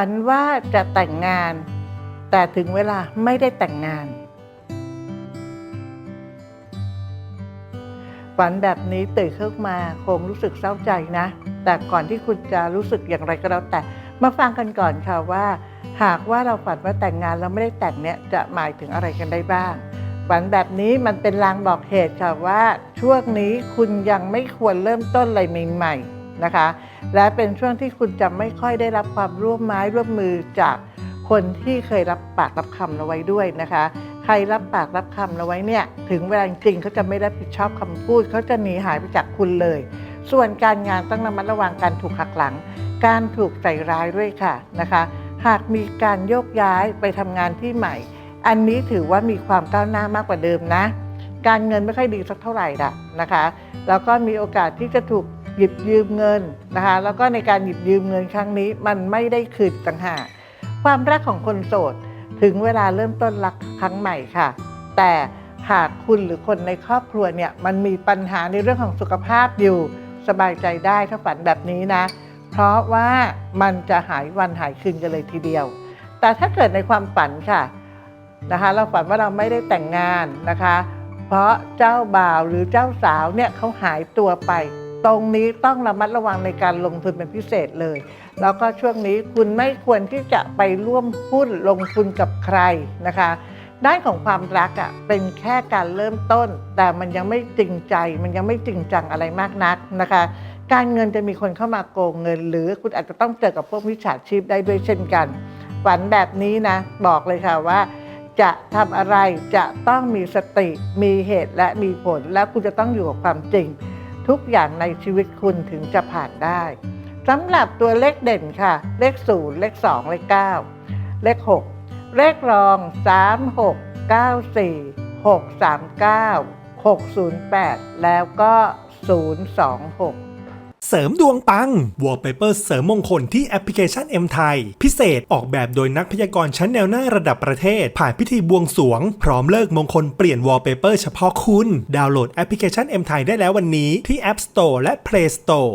ฝันว่าจะแต่งงาน แต่ถึงเวลาไม่ได้แต่งงาน ฝันแบบนี้ตื่นขึ้นมาคงรู้สึกเศร้าใจนะ แต่ก่อนที่คุณจะรู้สึกอย่างไรก็แล้วแต่ มาฟังกันก่อนค่ะว่า หากว่าเราฝันว่าแต่งงานแล้วไม่ได้แต่งเนี่ยจะหมายถึงอะไรกันได้บ้าง ฝันแบบนี้มันเป็นลางบอกเหตุค่ะว่า ช่วงนี้คุณยังไม่ควรเริ่มต้นอะไรใหม่ๆ นะคะ และเป็นช่วงที่คุณจะไม่ค่อยได้รับความร่วมไม้ร่วมมือจากคนที่เคยรับปากรับคำเอาไว้ด้วยนะคะ ใครรับปากรับคำเอาไว้เนี่ย ถึงเวลาจริงเขาจะไม่รับผิดชอบคำพูดเขาจะหนีหายไปจากคุณเลย ส่วนการงานต้องระมัดระวังการถูกหักหลัง การถูกใส่ร้ายด้วยค่ะนะคะ หากมีการโยกย้ายไปทำงานที่ใหม่ อันนี้ถือว่ามีความก้าวหน้ามากกว่าเดิมนะ การเงินไม่ค่อยดีสักเท่าไหร่ละนะคะ แล้วก็มีโอกาสที่จะถูก หยิบยืมเงินนะคะแล้วก็ในการหยิบยืมเงินครั้งนี้มันไม่ได้คืนต่างหากความรักของคนโสดถึงเวลาเริ่มต้นรักครั้งใหม่ค่ะ แต่หากคุณหรือคนในครอบครัวเนี่ยมันมีปัญหาในเรื่องของสุขภาพอยู่สบายใจได้ถ้าฝันแบบนี้นะ เพราะว่ามันจะหายวันหายคืนกันเลยทีเดียว แต่ถ้าเกิดในความฝันค่ะนะคะ เราฝันว่าเราไม่ได้แต่งงานนะคะ เพราะเจ้าบ่าวหรือเจ้าสาวเนี่ยเขาหายตัวไป ตรงนี้ต้องระมัดระวังในการลงทุนเป็นพิเศษเลย แล้วก็ช่วงนี้คุณไม่ควรที่จะไปร่วมหุ้นลงทุนกับใครนะคะด้านของความรักอะ่ะเป็นแค่การเริ่มต้น แต่มันยังไม่จริงใจ มันยังไม่จริงจังอะไรมากนักนะคะ การเงินจะมีคนเข้ามาโกงเงิน หรือคุณอาจจะต้องเจอกับพวกมิจฉาชีพได้ด้วยเช่นกันฝันแบบนี้นะ บอกเลยค่ะว่า จะทำอะไรจะต้องมีสติ มีเหตุและมีผล และคุณจะต้องอยู่กับความจริง ทุกอย่างในชีวิตคุณถึงจะผ่านได้สำหรับตัวเลขเด่นค่ะ เลขศูนย์เลขสองเลขเก้าเลขหกเลขรอง3 6 9 4 6 3 9 6 0 8 แล้วก็ 026 เสริมดวงปัง Wallpaper เสริมมงคลที่แอปพลิเคชัน M ไทยพิเศษออกแบบโดยนักพยากรณ์ชั้นแนวหน้าระดับประเทศ ผ่านพิธีบวงสวง พร้อมเลิกมงคลเปลี่ยน Wallpaper เฉพาะคุณ ดาวน์โหลดแอปพลิเคชัน M ไทยได้แล้ววันนี้ที่ App Store และ Play Store